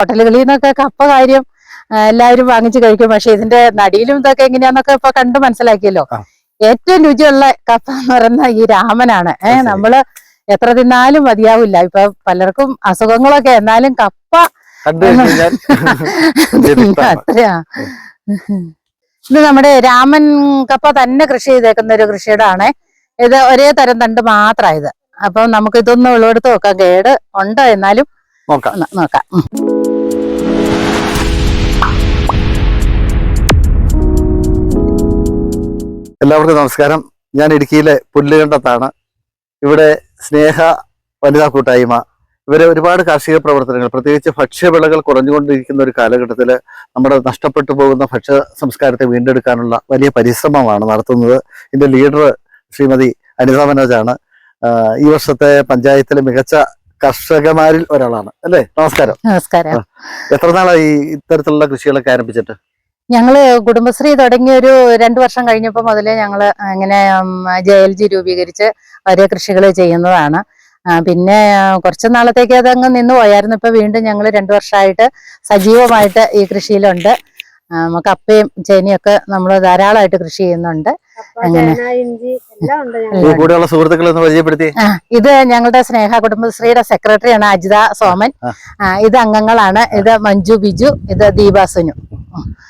ഹോട്ടലുകളിൽ നിന്നൊക്കെ കപ്പ കാര്യം എല്ലാവരും വാങ്ങിച്ചു കഴിക്കും. പക്ഷെ ഇതിന്റെ നടിയിലും ഇതൊക്കെ എങ്ങനെയാന്നൊക്കെ ഇപ്പൊ കണ്ടു മനസ്സിലാക്കിയല്ലോ. ഏറ്റവും രുചിയുള്ള കപ്പ എന്ന് പറയുന്ന ഈ രാമനാണ്. ഏഹ് നമ്മൾ എത്ര തിന്നാലും മതിയാവില്ല. ഇപ്പൊ പലർക്കും അസുഖങ്ങളൊക്കെ എന്നാലും കപ്പ അത്രയാ. ഇത് നമ്മുടെ രാമൻ കപ്പ തന്നെ കൃഷി ചെയ്തേക്കുന്ന ഒരു കൃഷിയിടാണ്. ഇത് ഒരേ തരം തണ്ട് മാത്രമാണ് ഇത്. അപ്പൊ നമുക്ക് ഇതൊന്നും ഉള്ളെടുത്ത് നോക്കാം. കേട് ഉണ്ടോ എന്നാലും നോക്കാം. നോക്കാം. എല്ലാവർക്കും നമസ്കാരം. ഞാൻ ഇടുക്കിയിലെ പുല്ലുകണ്ടത്താണ്. ഇവിടെ സ്നേഹ വനിതാ കൂട്ടായ്മ. ഇവരെ ഒരുപാട് കാർഷിക പ്രവർത്തനങ്ങൾ പ്രത്യേകിച്ച് ഭക്ഷ്യവിളകൾ കുറഞ്ഞുകൊണ്ടിരിക്കുന്ന ഒരു കാലഘട്ടത്തിൽ നമ്മുടെ നഷ്ടപ്പെട്ടു പോകുന്ന ഭക്ഷ്യ സംസ്കാരത്തെ വീണ്ടെടുക്കാനുള്ള വലിയ പരിശ്രമമാണ് നടത്തുന്നത്. ഇതിന്റെ ലീഡർ ശ്രീമതി അനിത മനോജാണ്. ഈ വർഷത്തെ പഞ്ചായത്തിലെ മികച്ച കർഷകമാരിൽ ഒരാളാണ്. അല്ലേ? നമസ്കാരം. നമസ്കാരം. എത്ര നാളായി ഇത്തരത്തിലുള്ള കൃഷികളൊക്കെ ആരംഭിച്ചിട്ട്? ഞങ്ങൾ കുടുംബശ്രീ തുടങ്ങിയ ഒരു രണ്ടു വർഷം കഴിഞ്ഞപ്പോൾ മുതലേ ഞങ്ങൾ ഇങ്ങനെ ജെ എൽ ജി രൂപീകരിച്ച് ഒരേ കൃഷികൾ ചെയ്യുന്നതാണ്. പിന്നെ കുറച്ച് നാളത്തേക്ക് അതങ്ങ് നിന്ന് പോയായിരുന്നു. ഇപ്പൊ വീണ്ടും ഞങ്ങൾ രണ്ടു വർഷമായിട്ട് സജീവമായിട്ട് ഈ കൃഷിയിലുണ്ട്. കപ്പയും ചേനയൊക്കെ നമ്മൾ ധാരാളമായിട്ട് കൃഷി ചെയ്യുന്നുണ്ട്. അങ്ങനെ. കൂടെയുള്ള സുഹൃത്തുക്കളെ ഒന്ന് പരിചയപ്പെടുത്തി ഇത് ഞങ്ങളുടെ സ്നേഹ കുടുംബശ്രീയുടെ സെക്രട്ടറിയാണ് അജിത സോമൻ. ഇത് അംഗങ്ങളാണ്. ഇത് മഞ്ജു ബിജു ഇത് ദീപ സുനു.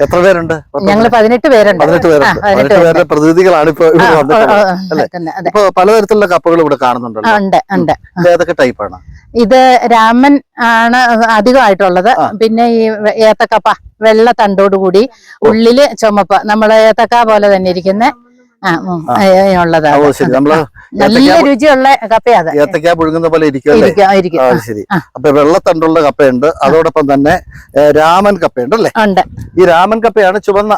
എത്ര പേരുണ്ട്? ഞങ്ങൾ പതിനെട്ട് പേരുണ്ട്. പതിനെട്ട് പേരുണ്ട്. പതിനെട്ട് പേരുടെ പ്രതിനിധികളാണ് ഇപ്പൊ ഇവിടെ വന്നിട്ടുള്ളത്. ഇപ്പൊ പലതരത്തിലുള്ള കപ്പകൾ ഇവിടെ കാണുന്നുണ്ടല്ലോ. ഉണ്ട് ഉണ്ട്. ഇത് ഏതൊക്കെ ടൈപ്പാണ്? ഇത് രാമൻ ആണ് അധികമായിട്ടുള്ളത്. പിന്നെ ഈ ഏത്തക്കപ്പ വെള്ള തണ്ടോടുകൂടി ഉള്ളിൽ ചുമപ്പ്. നമ്മളെ ഏത്തക്ക പോലെ തന്നെ ഇരിക്കുന്ന. ആ, ഉം, ആ. ഓ ശരി. നമ്മൾ നല്ല ഏത്തക്ക രുചിയുള്ള കപ്പയാ അത്. ഏത്തക്ക പുഴുങ്ങുന്ന പോലെ ഇരിക്കും ശരി. അപ്പൊ വെള്ളത്തണ്ടുള്ള കപ്പയുണ്ട്. അതോടൊപ്പം തന്നെ രാമൻ കപ്പയുണ്ട് അല്ലേ? ഉണ്ട്. ഈ രാമൻ കപ്പയാണ് ചുവന്ന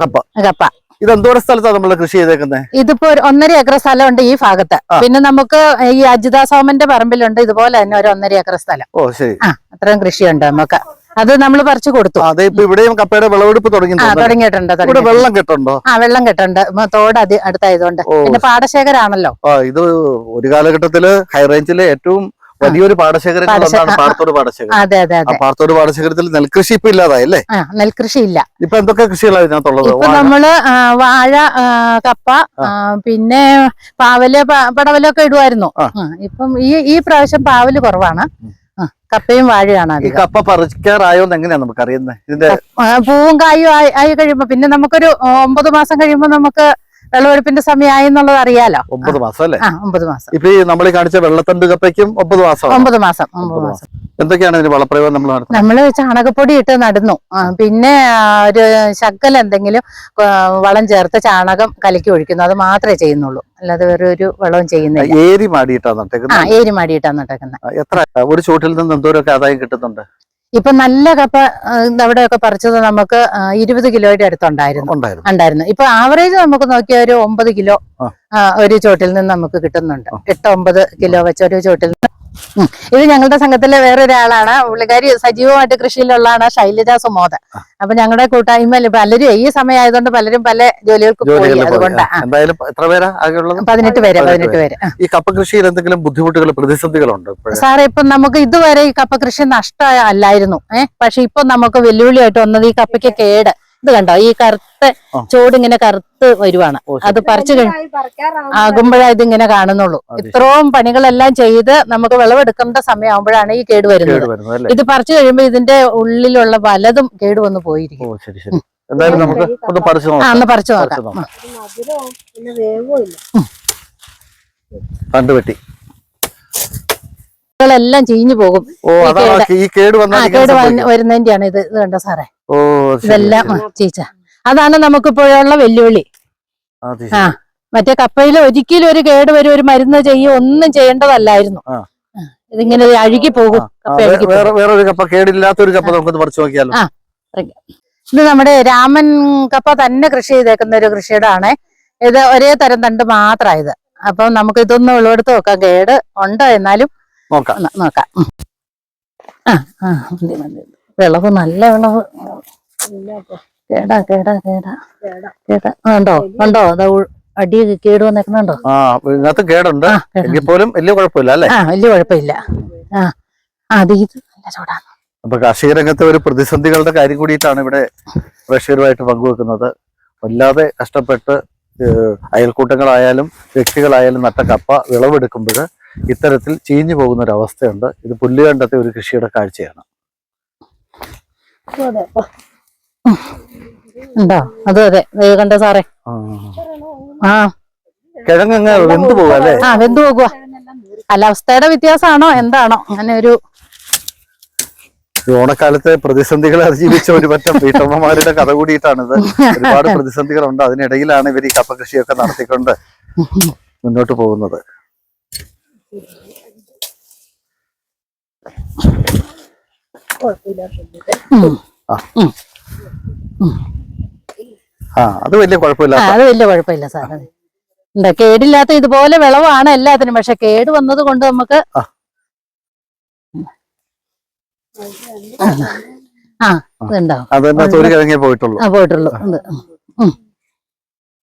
കപ്പ. കപ്പ. ഇത് എന്തോരം സ്ഥലത്താണ് നമ്മൾ കൃഷി ചെയ്തേക്കുന്നത് ഇതിപ്പോ ഒരു ഒന്നര ഏക്കർ സ്ഥലമുണ്ട് ഈ ഭാഗത്ത്. പിന്നെ നമുക്ക് ഈ അജിത സോമന്റെ പറമ്പിലുണ്ട്. ഇതുപോലെ തന്നെ ഒരു ഒന്നര ഏക്കർ സ്ഥലം. ഓ ശരി. അത്രയും കൃഷിയുണ്ട് നമുക്ക്. അത് നമ്മൾ പറിച്ചു കൊടുത്തു. അതെ ഇപ്പൊ ഇവിടെയും കപ്പയുടെ വിളവെടുപ്പ് തുടങ്ങി തുടങ്ങിയിട്ടുണ്ട് ഇവിടെ വെള്ളം കെട്ടുണ്ടോ? ആ വെള്ളം കെട്ടുണ്ട്. തോട് അതി അടുത്തായതുകൊണ്ട്. പിന്നെ പാടശേഖരാണല്ലോ. ആ ഇത് ഒരു കാലഘട്ടത്തിൽ ഹൈറേഞ്ചിലെ ഏറ്റവും വലിയൊരു പാടശേഖരങ്ങളിൽ പാടശേ- ഒന്നാണ് ആ, ആ. പാടശേഖരം. അതെ അതെ അതെ. പാടത്തോട് പാടശേഖരത്തിൽ നെൽകൃഷി ഇപ്പൊ ഇല്ലാതായല്ലേ ആ നെൽകൃഷി ഇല്ല ഇപ്പൊ എന്തൊക്കെ കൃഷികളാണ് ഇതിനകത്തുള്ളത്? ഇപ്പൊ നമ്മൾ വാഴ കപ്പ പിന്നെ പാവൽ പടവലൊക്കെ ഇടുമായിരുന്നു ഇപ്പം ഈ ഈ പ്രാവശ്യം പാവൽ കുറവാണ്. കപ്പയും വാഴയാണ് ഈ കപ്പ പറിക്കാറായോന്ന് എങ്ങനെയാ നമുക്ക് അറിയുന്നത് ഇതിന്റെ പൂവും കായും ആയി കഴിയുമ്പോ പിന്നെ നമുക്കൊരു ഒമ്പത് മാസം കഴിയുമ്പോ നമുക്ക് വിളവെടുപ്പിന്റെ സമയമായി എന്നുള്ളത് അറിയാലോ? ഒമ്പത് മാസം അല്ലേ? ഒമ്പത് മാസം. ഇപ്പൊ ഈ നമ്മൾ കാണിച്ച വെള്ളത്തണ്ട് കപ്പയ്ക്കും ഒമ്പത് മാസം ഒമ്പത് മാസം ഒമ്പത് മാസം. എന്തൊക്കെയാണ് ഇതിന് വളപ്രയോഗം നമ്മൾ നടത്തുന്നത്? നമ്മൾ ചാണകപ്പൊടി ഇട്ട് നടന്നു. പിന്നെ ഒരു ശക്കൽ എന്തെങ്കിലും വളം ചേർത്ത് ചാണകം കലക്കി ഒഴിക്കുന്നു. അത് മാത്രമേ ചെയ്യുന്നുള്ളൂ. അല്ലാതെ വേറെ ഒരു വളവും ചെയ്യുന്നില്ല. ഏരി മാടിയിട്ടാണ് ആ നട്ടേക്കുന്നത് ഏരി മാടിയിട്ടാണ് നട്ടേക്കുന്നത്. എത്ര ഒരു ചൂട്ടിൽ നിന്ന് എന്തോരൊക്കെ ആദായം കിട്ടുന്നുണ്ട്? ഇപ്പൊ നല്ല കപ്പ ഇവിടെ അവിടെയൊക്കെ പറിച്ചത് നമുക്ക് ഇരുപത് കിലോയുടെ അടുത്തുണ്ടായിരുന്നു ഉണ്ടായിരുന്നു ഇപ്പൊ ആവറേജ് നമുക്ക് നോക്കിയ ഒരു ഒമ്പത് കിലോ ഒരു ചോട്ടിൽ നിന്ന് നമുക്ക് കിട്ടുന്നുണ്ട്. എട്ട് ഒമ്പത് കിലോ വെച്ച ഒരു ചോട്ടിൽ നിന്ന്. ഇത് ഞങ്ങളുടെ സംഘത്തിലെ വേറൊരാളാണ്. പുള്ളിക്കാരി സജീവമായിട്ട് കൃഷിയിലുള്ളതാണ് ശൈലജ സുമോദ്. അപ്പൊ ഞങ്ങളുടെ കൂട്ടായ്മയിൽ പലരും ഈ സമയമായതുകൊണ്ട് പലരും പല ജോലികൾക്ക് പോയി. പതിനെട്ട് പേര് പതിനെട്ട് പേര്. ഈ കപ്പ കൃഷിയിൽ എന്തെങ്കിലും ബുദ്ധിമുട്ടുകൾ പ്രതിസന്ധികളുണ്ട് ഇപ്പോഴേ? സാറേ ഇപ്പൊ നമുക്ക് ഇതുവരെ ഈ കപ്പ കൃഷി നഷ്ട അല്ലായിരുന്നു. ഏഹ് പക്ഷെ ഇപ്പൊ നമുക്ക് വെല്ലുവിളിയായിട്ട് വന്നത് ഈ കപ്പയ്ക്ക് കേട്. ഇത് കണ്ടോ? ഈ കറുത്ത ചോടിങ്ങനെ ചോട് ഇങ്ങനെ കറുത്ത് വരുവാണ്. അത് പറിച്ചു ആകുമ്പോഴേ ഇതിങ്ങനെ കാണുന്നുള്ളൂ. ഇത്രയും പണികളെല്ലാം ചെയ്ത് നമുക്ക് വിളവെടുക്കേണ്ട സമയമാകുമ്പോഴാണ് ഈ കേട് വരുന്നത്. ഇത് പറിച്ചു കഴിയുമ്പോ ഇതിന്റെ ഉള്ളിലുള്ള പലതും കേട് വന്ന് പോയിരിക്കും. ഓ ശരി ശരി. എന്തായാലും നമുക്ക് ഒന്ന് പറിച്ചു നോക്കാം. പറിച്ചു നോക്കാം. കണ്ടുപെട്ടി എല്ലാം ചീഞ്ഞു പോകും. ഓ ഈ കേട്. വരുന്നതിന്റെയാണ് ഇത്. ഇത് കണ്ടോ സാറേ? ഓ ഇതെല്ലാം. ചീച്ച. അതാണ് നമുക്ക് ഇപ്പോഴുള്ള വെല്ലുവിളി. ആ മറ്റേ കപ്പയിൽ ഒരിക്കലും ഒരു കേട് വരും ഒരു മരുന്ന് ചെയ്യും ഒന്നും ചെയ്യേണ്ടതല്ലായിരുന്നു. ഇതിങ്ങനെ അഴുകി പോകും വേറൊരു കപ്പ കേടില്ലാത്തൊരു കപ്പ നമുക്ക് പറിച്ചു നോക്കിയാലോ. ഇത് നമ്മുടെ രാമൻ കപ്പ തന്നെ കൃഷി ചെയ്തേക്കുന്ന ഒരു കൃഷിയിടാണ്. ഇത് ഒരേ തരം തണ്ട് മാത്രമായത് അപ്പൊ നമുക്ക് ഇതൊന്ന് ഉള്ളെടുത്ത് നോക്കാം. കേട് ഉണ്ട് എന്നാലും നോക്കാം. നോക്കാം. ആ ആ മതി, മതി. വിളവ് നല്ല വിളവ്. കേടാ കേടാ കേടാ. കേടാ. ഉണ്ടോ? ഉണ്ടോ? അതാ അടി കേട് വന്നേക്കുന്നുണ്ടോ? ആ ഇതിനകത്ത് കേടുണ്ട്. എങ്കിൽ പോലും വലിയ കുഴപ്പമില്ല അല്ലേ? ആ വലിയ കുഴപ്പമില്ല. ആ അത് ഇത് നല്ല ചൂടാണ്. അപ്പൊ കാർഷിക രംഗത്തെ ഒരു പ്രതിസന്ധികളുടെ കാര്യം കൂടിയിട്ടാണ് ഇവിടെ പ്രേക്ഷകരുമായിട്ട് പങ്കുവെക്കുന്നത്. വല്ലാതെ കഷ്ടപ്പെട്ട് അയൽക്കൂട്ടങ്ങളായാലും വ്യക്തികളായാലും നട്ട കപ്പ വിളവെടുക്കുമ്പോൾ ഇത്തരത്തിൽ ചീഞ്ഞു പോകുന്ന ഒരു അവസ്ഥയുണ്ട് ഇത് പുല്ലുകണ്ടത്തെ ഒരു കൃഷിയുടെ കാഴ്ചയാണ്. അതെ അപ്പൊ. ഉണ്ടോ? അതും അതെ. കണ്ടോ സാറേ? ആ. കിഴങ്ങ് വെന്തു പോകല്ലേ ആ വെന്തു പോകുക കാലാവസ്ഥയുടെ വ്യത്യാസമാണോ? എന്താണോ? അങ്ങനെ ഒരു ഓണക്കാലത്തെ പ്രതിസന്ധികളെ അതിജീവിച്ച ഒരു പറ്റം വീട്ടമ്മമാരുടെ കഥ കൂടിയിട്ടാണിത്. ഒരുപാട് പ്രതിസന്ധികളുണ്ട്. അതിനിടയിലാണ് ഇവർ ഈ കപ്പ കൃഷിയൊക്കെ നടത്തിക്കൊണ്ട് മുന്നോട്ട് പോകുന്നത്. ഉം. ആ അത് വലിയ കുഴപ്പമില്ല അത് വലിയ കുഴപ്പമില്ല സാർ. എന്താ കേടില്ലാത്ത ഇതുപോലെ വിളവാണ് എല്ലാത്തിനും പക്ഷെ കേട് വന്നത് കൊണ്ട് നമുക്ക് ആ. ഉണ്ടാവും ഇതുണ്ടാവും പോയിട്ടുള്ളൂ. ആ പോയിട്ടുള്ളൂ.